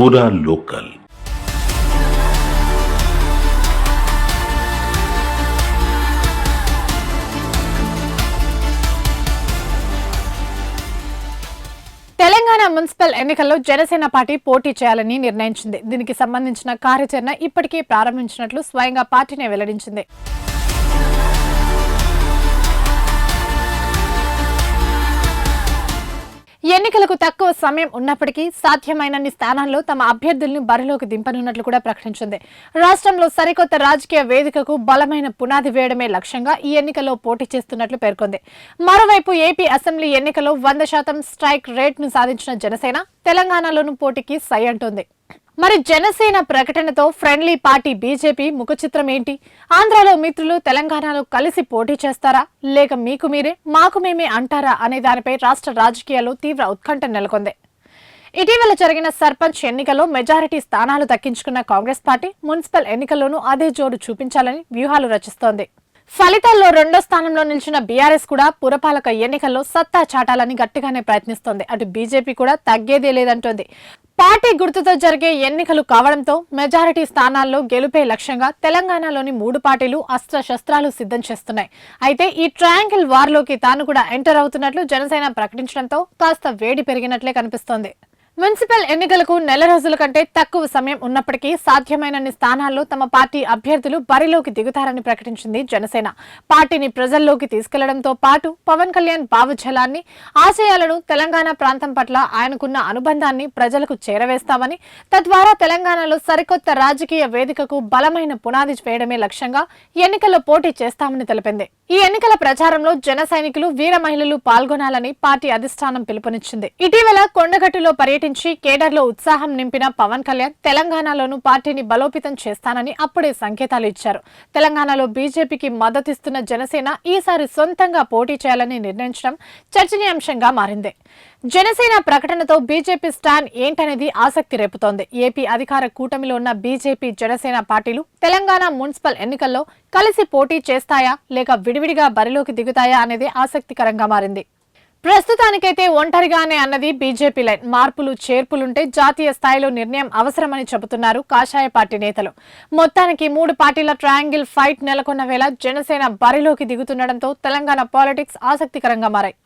పూరా local Telangana municipal ఎన్నికల్లో Janasena party పోటీ చేయాలని నిర్ణయించింది. దీనికి సంబంధించిన కార్యాచరణ ఇప్పటికే ప్రారంభించినట్లు స్వయంగా పార్టీనే వెల్లడించింది. ఎన్నికలకు తక్కువ సమయం ఉన్నప్పటికీ సాధ్యమైనన్ని స్థానాల్లో తమ అభ్యర్థులను బరిలోకి దింపనున్నట్లు కూడా ప్రకటించింది. రాష్ట్రంలో సరికొత్త రాజకీయ వేదికకు బలమైన పునాది వేయడమే లక్ష్యంగా ఈ ఎన్నికల్లో పోటీ చేస్తున్నట్లు పేర్కొంది. మరోవైపు ఏపీ అసెంబ్లీ ఎన్నికల్లో వంద శాతం స్ట్రైక్ రేట్ను సాధించిన జనసేన తెలంగాణలోనూ పోటీకి సై అంటోంది. మరి జనసేన ప్రకటనతో ఫ్రెండ్లీ పార్టీ బీజేపీ ముఖ చిత్రం ఏంటి? ఆంధ్రాలో మిత్రులు తెలంగాణలో కలిసి పోటీ చేస్తారా? లేక మీకు మీరే మాకు మేమే అంటారా అనే దానిపై రాష్ట్ర రాజకీయాల్లో తీవ్ర ఉత్కంఠ నెలకొంది. ఇటీవల జరిగిన సర్పంచ్ ఎన్నికల్లో మెజారిటీ స్థానాలు దక్కించుకున్న కాంగ్రెస్ పార్టీ మున్సిపల్ ఎన్నికల్లోనూ అదే జోరు చూపించాలని వ్యూహాలు రచిస్తోంది. ఫలితాల్లో రెండో స్థానంలో నిలిచిన బీఆర్ఎస్ కూడా పురపాలక ఎన్నికల్లో సత్తా చాటాలని గట్టిగానే ప్రయత్నిస్తోంది. అటు బీజేపీ కూడా తగ్గేదే లేదంటోంది. పార్టీ గుర్తుతో జరిగే ఎన్నికలు కావడంతో మెజారిటీ స్థానాల్లో గెలుపే లక్ష్యంగా తెలంగాణలోని మూడు పార్టీలు అస్త్రశస్త్రాలు సిద్ధం చేస్తున్నాయి. అయితే ఈ ట్రయాంగిల్ వార్లోకి తాను కూడా ఎంటర్ అవుతున్నట్లు జనసేన ప్రకటించడంతో కాస్త వేడి పెరిగినట్లే కనిపిస్తోంది. మున్సిపల్ ఎన్నికలకు నెల రోజుల కంటే తక్కువ సమయం ఉన్నప్పటికీ సాధ్యమైనన్ని స్థానాల్లో తమ పార్టీ అభ్యర్థులు బరిలోకి దిగుతారని ప్రకటించింది జనసేన. పార్టీని ప్రజల్లోకి తీసుకెళ్ళడంతో పాటు పవన్ కళ్యాణ్ భావజలాన్ని ఆశయాలను తెలంగాణ ప్రాంతం పట్ల ఆయనకున్న అనుబంధాన్ని ప్రజలకు చేరవేస్తామని తద్వారా తెలంగాణలో సరికొత్త రాజకీయ వేదికకు బలమైన పునాది వేయడమే లక్ష్యంగా ఎన్నికల్లో పోటీ చేస్తామని తెలిపింది. ఈ ఎన్నికల ప్రచారంలో జన సైనికులు వీర మహిళలు పాల్గొనాలని పార్టీ అధిష్టానం పిలుపునిచ్చింది. ఇటీవల కొండగట్టులో పర్యటించి కేడర్లో ఉత్సాహం నింపిన పవన్ కళ్యాణ్ తెలంగాణలోనూ పార్టీని బలోపేతం చేస్తానని అప్పుడే సంకేతాలు ఇచ్చారు. తెలంగాణలో బీజేపీకి మద్దతిస్తున్న జనసేన ఈసారి సొంతంగా పోటీ చేయాలని నిర్ణయించడం చర్చనీయాంశంగా మారింది. జనసేన ప్రకటనతో బీజేపీ స్టాండ్ ఏంటనేది ఆసక్తి రేపుతోంది. ఏపీ అధికార కూటమిలో ఉన్న బీజేపీ జనసేన పార్టీలు తెలంగాణ మున్సిపల్ ఎన్నికల్లో కలిసి పోటీ చేస్తాయా లేక విడివిడిగా బరిలోకి దిగుతాయా అనేది ఆసక్తికరంగా మారింది. ప్రస్తుతానికైతే ఒంటరిగానే అన్నది బీజేపీ లైన్. మార్పులు చేర్పులుంటే జాతీయ స్థాయిలో నిర్ణయం అవసరమని చెబుతున్నారు కాషాయ పార్టీ నేతలు. మొత్తానికి మూడు పార్టీల ట్రయాంగిల్ ఫైట్ నెలకొన్న వేళ జనసేన బరిలోకి దిగుతుండటంతో తెలంగాణ పాలిటిక్స్ ఆసక్తికరంగా మారాయి.